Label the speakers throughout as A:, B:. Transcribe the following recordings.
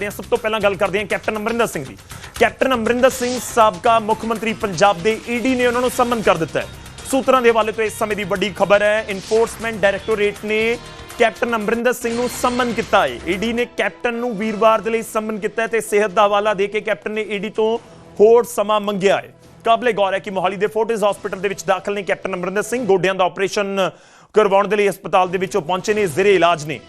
A: ਤੇ ਸਭ ਤੋਂ ਪਹਿਲਾਂ ਗੱਲ ਕਰਦੇ ਹਾਂ ਕੈਪਟਨ ਅਮਰਿੰਦਰ ਸਿੰਘ ਦੀ। ਕੈਪਟਨ ਅਮਰਿੰਦਰ ਸਿੰਘ ਸਾਬਕਾ ਮੁੱਖ ਮੰਤਰੀ ਪੰਜਾਬ ਦੇ ਈਡੀ ਨੇ ਉਹਨਾਂ ਨੂੰ ਸੰਮਨ ਕਰ ਦਿੱਤਾ ਹੈ। ਸੂਤਰਾਂ ਦੇ ਹਵਾਲੇ ਤੋਂ ਇਸ ਸਮੇਂ ਦੀ ਵੱਡੀ ਖਬਰ ਹੈ ਇਨਫੋਰਸਮੈਂਟ ਡਾਇਰੈਕਟੋਰੇਟ ਨੇ ਕੈਪਟਨ ਅਮਰਿੰਦਰ ਸਿੰਘ ਨੂੰ ਸੰਮਨ ਕੀਤਾ ਹੈ। ਈਡੀ ਨੇ ਕੈਪਟਨ ਨੂੰ ਵੀਰਵਾਰ ਦੇ ਲਈ ਸੰਮਨ ਕੀਤਾ ਹੈ ਤੇ ਸਿਹਤ ਦਾ ਹਵਾਲਾ ਦੇ ਕੇ ਕੈਪਟਨ ਨੇ ਈਡੀ ਤੋਂ ਹੋਰ ਸਮਾਂ ਮੰਗਿਆ ਹੈ। ਕਾਬਲੇ ਗੌਰ ਹੈ ਕਿ ਮੋਹਾਲੀ ਦੇ ਫੋਰਟਿਸ ਹਸਪੀਟਲ ਦੇ ਵਿੱਚ ਦਾਖਲ ਨੇ ਕੈਪਟਨ ਅਮਰਿੰਦਰ ਸਿੰਘ। ਗੋਡਿਆਂ ਦਾ ਆਪਰੇਸ਼ਨ ਕਰਵਾਉਣ ਦੇ ਲਈ ਹਸਪਤਾਲ ਦੇ ਵਿੱਚ ਉਹ ਪਹੁੰਚੇ ਨੇ, ਜ਼ੇਰੇ ਇਲਾਜ ਨੇ।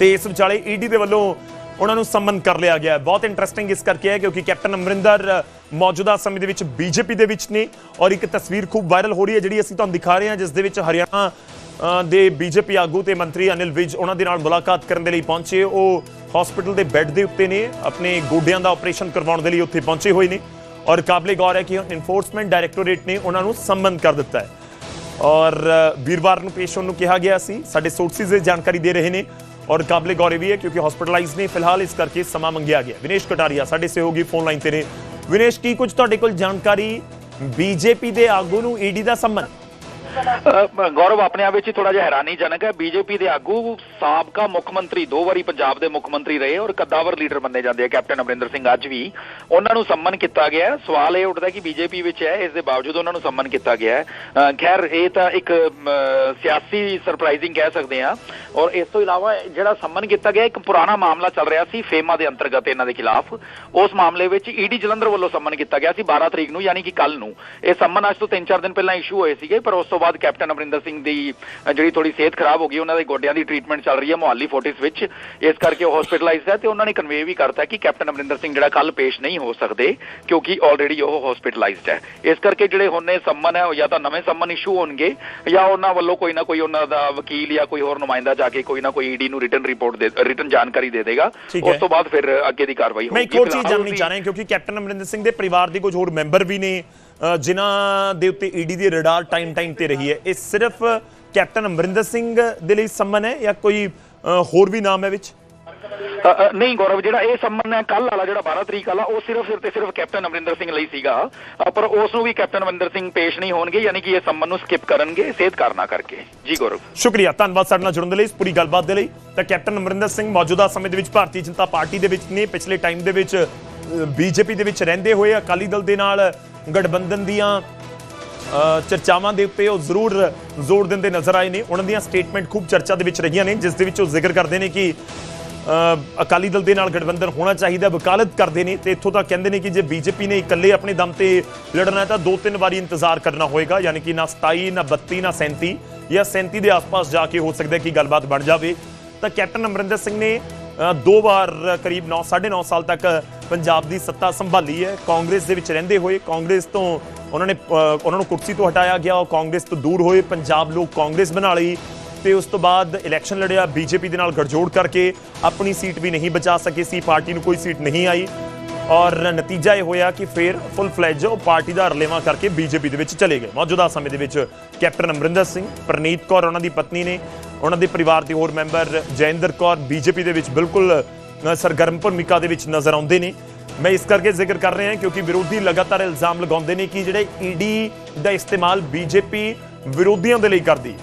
A: ਤੇ ਇਸ ਵਿਚਾਲੇ ਈਡੀ ਦੇ ਵੱਲੋਂ ਉਹਨਾਂ ਨੂੰ ਸੰਮਨ ਕਰ ਲਿਆ ਗਿਆ ਬਹੁਤ ਇੰਟਰਸਟਿੰਗ ਇਸ ਕਰਕੇ ਹੈ ਕਿਉਂਕਿ ਕੈਪਟਨ ਅਮਰਿੰਦਰ ਮੌਜੂਦਾ ਸਮੇਂ ਦੇ ਵਿੱਚ ਬੀਜੇਪੀ ਦੇ ਵਿੱਚ ਨੇ ਔਰ ਇੱਕ ਤਸਵੀਰ ਖੂਬ ਵਾਇਰਲ ਹੋ ਰਹੀ ਹੈ ਜਿਹੜੀ ਅਸੀਂ ਤੁਹਾਨੂੰ ਦਿਖਾ ਰਹੇ ਹਾਂ ਜਿਸ ਦੇ ਵਿੱਚ ਹਰਿਆਣਾ ਅ, ਦੇ ਬੀਜੇਪੀ ਆਗੂ ਤੇ ਮੰਤਰੀ ਅਨਿਲ ਵਿਜ ਉਹਨਾਂ ਦੇ ਨਾਲ ਮੁਲਾਕਾਤ ਕਰਨ ਦੇ ਲਈ ਪਹੁੰਚੇ। ਉਹ ਹਸਪੀਟਲ ਦੇ ਬੈੱਡ ਦੇ ਉੱਤੇ ਨੇ ਆਪਣੇ ਗੋਡਿਆਂ ਦਾ ਆਪਰੇਸ਼ਨ ਕਰਵਾਉਣ ਦੇ ਲਈ ਉੱਥੇ ਪਹੁੰਚੇ ਹੋਏ ਨੇ ਔਰ ਕਾਬਲੇ ਗੌਰ ਹੈ ਕਿ ਇਨਫੋਰਸਮੈਂਟ ਡਾਇਰੈਕਟੋਰੇਟ ਨੇ ਉਹਨਾਂ ਨੂੰ ਸੰਮਨ ਕਰ ਦਿੱਤਾ ਹੈ। ਔਰ ਵੀਰਵਾਰ ਨੂੰ ਪੇਸ਼ ਹੋਣ ਨੂੰ ਕਿਹਾ ਗਿਆ ਸੀ। ਸਾਡੇ ਸੋਰਸਿਸ ਇਹ ਜਾਣਕਾਰੀ ਦੇ ਰਹੇ ਨੇ। ਔਰ ਕਾਬਲੇ ਗੌਰ ਵੀ ਹੈ ਕਿਉਂਕਿ ਹਸਪੀਟਲਾਈਜ਼ ਨੇ, ਫਿਲਹਾਲ ਇਸ ਕਰਕੇ ਸਮਾਂ ਮੰਗਿਆ ਗਿਆ। ਵਿਨੇਸ਼ ਕਟਾਰੀਆ, ਸਾਡੇ ਸਹਿਯੋਗੀ ਫੋਨ ਲਾਈਨ ਤੇ ਨੇ। ਵਿਨੇਸ਼, ਕੀ ਕੁਝ ਤੁਹਾਡੇ ਕੋਲ ਜਾਣਕਾਰੀ? ਬੀਜੇਪੀ ਦੇ ਆਗੂ ਨੂੰ ਈਡੀ ਦਾ ਸੰਮਨ
B: ਗੌਰਵ, ਆਪਣੇ ਆਪ ਵਿੱਚ ਹੀ ਥੋੜਾ ਜਿਹਾ ਹੈਰਾਨੀਜਨਕ ਹੈ। ਬੀਜੇਪੀ ਦੇ ਆਗੂ ਸਾਬਕਾ ਮੁੱਖ ਮੰਤਰੀ, ਦੋ ਵਾਰੀ ਪੰਜਾਬ ਦੇ ਮੁੱਖ ਮੰਤਰੀ ਰਹੇ ਔਰ ਕੱਦਾਵਰ ਲੀਡਰ ਮੰਨੇ ਜਾਂਦੇ ਆ, ਕੈਪਟਨ ਅਮਰਿੰਦਰ ਸਿੰਘ ਅੱਜ ਵੀ। ਉਹਨਾਂ ਨੂੰ ਸੰਮਨ ਕੀਤਾ ਗਿਆ ਸਵਾਲ ਇਹ ਉੱਠਦਾ ਕਿ ਬੀਜੇਪੀ ਵਿੱਚ ਹੈ, ਇਸ ਦੇ ਬਾਵਜੂਦ ਉਹਨਾਂ ਨੂੰ ਸੰਮਨ ਕੀਤਾ ਗਿਆ ਹੈ। ਖੈਰ, ਇਹ ਤਾਂ ਇੱਕ ਸਿਆਸੀ ਸਰਪ੍ਰਾਈਜ਼ਿੰਗ ਕਹਿ ਸਕਦੇ ਆ ਔਰ ਇਸ ਤੋਂ ਇਲਾਵਾ ਜਿਹੜਾ ਸੰਮਨ ਕੀਤਾ ਗਿਆ, ਇੱਕ ਪੁਰਾਣਾ ਮਾਮਲਾ ਚੱਲ ਰਿਹਾ ਸੀ, ਫੇਮਾ ਦੇ ਅੰਤਰਗਤ ਇਹਨਾਂ ਦੇ ਖਿਲਾਫ। ਉਸ ਮਾਮਲੇ ਵਿੱਚ ਈਡੀ ਜਲੰਧਰ ਵੱਲੋਂ ਸੰਮਨ ਕੀਤਾ ਗਿਆ ਸੀ 12 ਤਰੀਕ ਨੂੰ, ਯਾਨੀ ਕਿ ਕੱਲ ਨੂੰ। ਇਹ ਸੰਮਨ ਅੱਜ ਤੋਂ 3-4 ਦਿਨ ਪਹਿਲਾਂ ਇਸ਼ੂ ਹੋਏ ਸੀਗੇ, ਪਰ ਉਸ ਤੋਂ ਬਾਅਦ ਕੈਪਟਨ ਅਮਰਿੰਦਰ ਸਿੰਘ ਦੀ ਜਿਹੜੀ ਥੋੜੀ ਸਿਹਤ ਖਰਾਬ ਹੋ ਗਈ ਉਹਨਾਂ ਦੇ ਗੋਡਿਆਂ ਦੀ ਟ੍ਰੀਟਮੈਂਟ ਚੱਲ ਰਹੀ ਹੈ ਮੁਹਾਲੀ ਫੋਰਟਿਸ ਵਿੱਚ। ਇਸ ਕਰਕੇ ਉਹ ਹਸਪੀਟਲਾਈਜ਼ਡ ਹੈ ਤੇ ਉਹਨਾਂ ਨੇ ਕਨਵੇ ਵੀ ਕਰਤਾ ਕਿ ਕੈਪਟਨ ਅਮਰਿੰਦਰ ਸਿੰਘ ਜਿਹੜਾ ਕੱਲ ਪੇਸ਼ ਨਹੀਂ ਹੋ ਸਕਦੇ ਕਿਉਂਕਿ ਆਲਰੇਡੀ ਉਹ ਹਸਪੀਟਲਾਈਜ਼ਡ ਹੈ। ਇਸ ਕਰਕੇ ਜਿਹੜੇ ਹੁਣੇ ਸੰਮਨ ਹੈ ਉਹ ਜਾਂ ਤਾਂ ਨਵੇਂ ਸੰਮਨ ਇਸ਼ੂ ਹੋਣਗੇ ਜਾਂ ਉਹਨਾਂ ਵੱਲੋਂ ਕੋਈ ਨਾ ਕੋਈ ਉਹਨਾਂ ਦਾ ਵਕੀਲ ਜਾਂ ਕੋਈ ਹੋਰ ਨੁਮਾਇੰਦਾ ਜਾ ਕੇ ਕੋਈ ਨਾ ਕੋਈ ਈਡੀ ਨੂੰ ਰਿਟਨ ਰਿਪੋਰਟ ਦੇ ਰਿਟਨ ਜਾਣਕਾਰੀ ਦੇ ਦੇਗਾ। ਉਸ ਤੋਂ ਬਾਅਦ ਫਿਰ ਅੱਗੇ ਦੀ ਕਾਰਵਾਈ
A: ਮੈਂ
B: ਹੋਊਗੀ
A: ਇੱਕ ਹੋਰ ਚੀਜ਼ ਜਾਣਨੀ ਚਾਹ ਰਿਹਾ ਕਿਉਂਕਿ ਕੈਪਟਨ ਅਮਰਿੰਦਰ ਸਿੰਘ ਦੇ ਪਰਿਵਾਰ ਦੇ ਕੁਝ ਹੋਰ ਮੈਂਬਰ ਵੀ ਨੇ। ਜਿਨ੍ਹਾਂ ਦੇ ਉੱਤੇ ਈਡੀ ਦੀ ਰਡਾਰ ਟਾਈਮ ਟਾਈਮ ਤੇ ਰਹੀ ਹੈ। ਇਹ ਸਿਰਫ ਕੈਪਟਨ ਅਮਰਿੰਦਰ ਸਿੰਘ ਦੇ ਲਈ ਸੰਮਨ ਹੈ ਜਾਂ ਕੋਈ ਹੋਰ ਵੀ ਨਾਮ ਹੈ ਵਿੱਚ?
B: ਨਹੀਂ ਗੌਰਵ ਜਿਹੜਾ ਇਹ ਸੰਮਨ ਹੈ ਕੱਲ ਵਾਲਾ ਜਿਹੜਾ 12 ਤਰੀਕ ਵਾਲਾ ਉਹ ਸਿਰਫ ਸਿਰ ਤੇ ਸਿਰਫ ਕੈਪਟਨ ਅਮਰਿੰਦਰ ਸਿੰਘ ਲਈ ਸੀਗਾ। ਪਰ ਉਸ ਨੂੰ ਵੀ ਕੈਪਟਨ ਅਮਰਿੰਦਰ ਸਿੰਘ ਪੇਸ਼ ਨਹੀਂ ਹੋਣਗੇ ਯਾਨੀ ਕਿ ਇਹ ਸੰਮਨ ਨੂੰ ਸਕਿਪ ਕਰਨਗੇ ਸਿਹਤ ਕਾਰਨਾ ਕਰਕੇ। ਜੀ ਗੌਰਵ।
A: ਸ਼ੁਕਰੀਆ ਧੰਨਵਾਦ ਸਾਡੇ ਨਾਲ ਜੁੜਨ ਦੇ ਲਈ ਇਸ ਪੂਰੀ ਗੱਲਬਾਤ ਦੇ ਲਈ। ਤਾਂ ਕੈਪਟਨ ਅਮਰਿੰਦਰ ਸਿੰਘ ਮੌਜੂਦਾ ਸਮੇਂ ਦੇ ਵਿੱਚ ਭਾਰਤੀ ਜਨਤਾ ਪਾਰਟੀ ਦੇ ਵਿੱਚ ਨੇ ਪਿਛਲੇ ਟਾਈਮ ਦੇ ਵਿੱਚ ਬੀਜੇਪੀ ਦੇ ਵਿੱਚ ਰਹਿੰਦੇ ਹੋਏ ਅਕਾਲੀ ਦਲ ਦੇ ਨਾਲ ਗਠਬੰਧਨ ਦੀਆਂ ਚਰਚਾਵਾਂ ਦੇ ਉੱਤੇ ਉਹ ਜ਼ਰੂਰ ਜ਼ੋਰ ਦਿੰਦੇ ਨਜ਼ਰ ਆਏ ਨੇ। ਉਹਨਾਂ ਦੀਆਂ ਸਟੇਟਮੈਂਟ ਖੂਬ ਚਰਚਾ ਦੇ ਵਿੱਚ ਰਹੀਆਂ ਨੇ, ਜਿਸ ਦੇ ਵਿੱਚ ਉਹ ਜ਼ਿਕਰ ਕਰਦੇ ਨੇ ਕਿ ਅਕਾਲੀ ਦਲ ਦੇ ਨਾਲ ਗਠਬੰਧਨ ਹੋਣਾ ਚਾਹੀਦਾ, ਵਕਾਲਤ ਕਰਦੇ ਨੇ ਤੇ ਇੱਥੋਂ ਤੱਕ ਕਹਿੰਦੇ ਨੇ ਕਿ ਜੇ ਬੀਜੇਪੀ ਨੇ ਇਕੱਲੇ ਆਪਣੇ ਦਮ ਤੇ ਲੜਨਾ ਹੈ ਤਾਂ ਦੋ ਤਿੰਨ ਵਾਰੀ ਇੰਤਜ਼ਾਰ ਕਰਨਾ ਹੋਏਗਾ, ਯਾਨੀ ਕਿ ਨਾ 27 ਨਾ 32 ਨਾ 37 ਜਾਂ 37 ਦੇ ਆਸ-ਪਾਸ ਜਾ ਕੇ ਹੋ ਸਕਦਾ ਕਿ ਗੱਲਬਾਤ ਬਣ ਜਾਵੇ। ਤਾਂ ਕੈਪਟਨ ਅਮਰਿੰਦਰ ਸਿੰਘ ਨੇ ਦੋ ਵਾਰ ਕਰੀਬ 9 9.5 ਸਾਲ ਤੱਕ ਪੰਜਾਬ ਦੀ ਸੱਤਾ ਸੰਭਾਲੀ ਹੈ। ਕਾਂਗਰਸ ਦੇ ਵਿੱਚ ਰਹਿੰਦੇ ਹੋਏ ਕਾਂਗਰਸ ਤੋਂ ਉਹਨਾਂ ਨੇ ਉਹਨਾਂ ਨੂੰ ਕੁਰਸੀ ਤੋਂ ਹਟਾਇਆ ਗਿਆ। ਉਹ ਕਾਂਗਰਸ ਤੋਂ ਦੂਰ ਹੋਏ। ਪੰਜਾਬ ਲੋਕ ਕਾਂਗਰਸ ਬਣਾ ਲਈ ਤੇ ਉਸ ਤੋਂ ਬਾਅਦ ਇਲੈਕਸ਼ਨ ਲੜਿਆ। ਬੀਜੇਪੀ ਦੇ ਨਾਲ ਗੜਜੋੜ ਕਰਕੇ ਆਪਣੀ ਸੀਟ ਵੀ ਨਹੀਂ ਬਚਾ ਸਕੇ। ਸੀ ਪਾਰਟੀ ਨੂੰ ਕੋਈ ਸੀਟ ਨਹੀਂ ਆਈ। ਔਰ ਨਤੀਜਾ ਇਹ ਹੋਇਆ ਕਿ ਫਿਰ ਫੁੱਲ ਫਲੈਜ ਉਹ ਪਾਰਟੀ ਦਾ ਰਲੇਵਾ ਕਰਕੇ ਬੀਜੇਪੀ ਦੇ ਵਿੱਚ ਚਲੇ ਗਏ। ਮੌਜੂਦਾ ਸਮੇਂ ਦੇ ਵਿੱਚ ਕੈਪਟਨ ਅਮਰਿੰਦਰ ਸਿੰਘ, ਪ੍ਰਨੀਤ ਕੌਰ, ਉਹਨਾਂ ਦੀ ਪਤਨੀ ਨੇ ਉਹਨਾਂ ਦੇ ਪਰਿਵਾਰ ਦੇ ਹੋਰ ਮੈਂਬਰ ਜੈਂਦਰ ਕੌਰ ਬੀਜੇਪੀ ਦੇ ਵਿੱਚ ਬਿਲਕੁਲ ਸਰਗਰਮ ਭੂਮਿਕਾ ਦੇ ਵਿੱਚ ਨਜ਼ਰ ਆਉਂਦੇ ਨੇ। ਮੈਂ ਇਸ ਕਰਕੇ ਜ਼ਿਕਰ ਕਰ ਰਿਹਾ ਹਾਂ ਕਿਉਂਕਿ ਵਿਰੋਧੀ ਲਗਾਤਾਰ ਇਲਜ਼ਾਮ ਲਗਾਉਂਦੇ ਨੇ ਕਿ ਜਿਹੜੇ ਈਡੀ ਦਾ ਇਸਤੇਮਾਲ ਬੀਜੇਪੀ ਵਿਰੋਧੀਆਂ ਦੇ ਲਈ ਕਰਦੀ